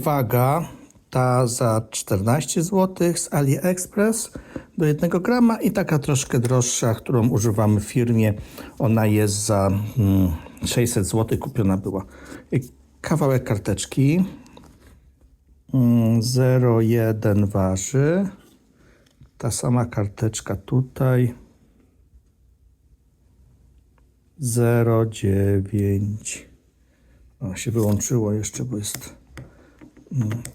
Waga ta za 14 zł z AliExpress do 1 grama i taka troszkę droższa, którą używamy w firmie. Ona jest za mm, 600 zł kupiona była. Kawałek karteczki. Mm, 0,1 waży. Ta sama karteczka tutaj. 0,9. O, się wyłączyło jeszcze, bo jest mm,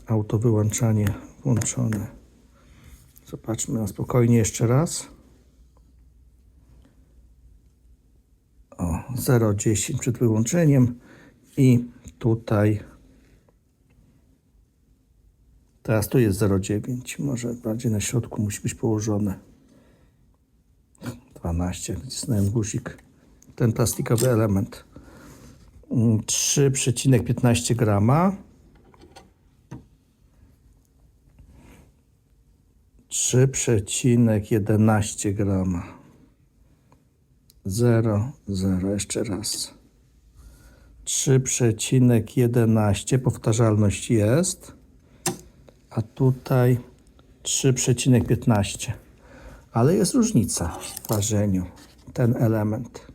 auto wyłączanie włączone. Zobaczmy na spokojnie jeszcze raz. O, 0,10 przed wyłączeniem i tutaj teraz tu jest 0,9 może bardziej na środku musi być położone. 12 wcisnąłem guzik. Ten plastikowy element. Mm, 3,15 grama 3,11 grama 0, 0, jeszcze raz 3,11 powtarzalność jest, a tutaj 3,15. Ale jest różnica w ważeniu. Ten element.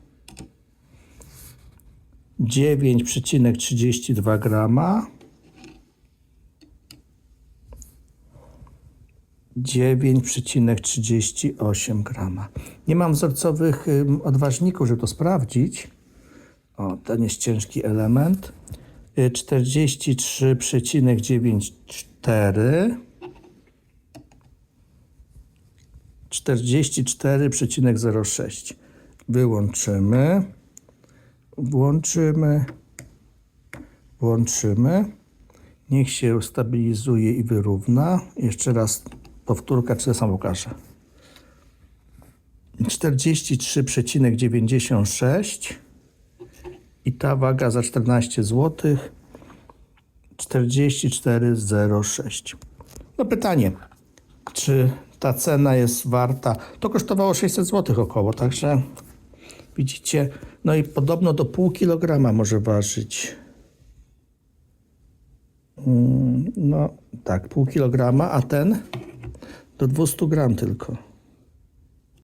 9,32 grama. 9,38 grama. Nie mam wzorcowych odważników, żeby to sprawdzić. O, ten jest ciężki element. Y, 43,94 44,06 Wyłączymy. Włączymy. Włączymy. Niech się ustabilizuje i wyrówna. Jeszcze raz powtórka, samo pokażę. 43,96 i ta waga za 14 zł 44,06. No pytanie, czy ta cena jest warta? To kosztowało 600 zł około, także widzicie, no i podobno do pół kilograma może ważyć. Mm, No tak, pół kilograma, a ten do 200 gram tylko.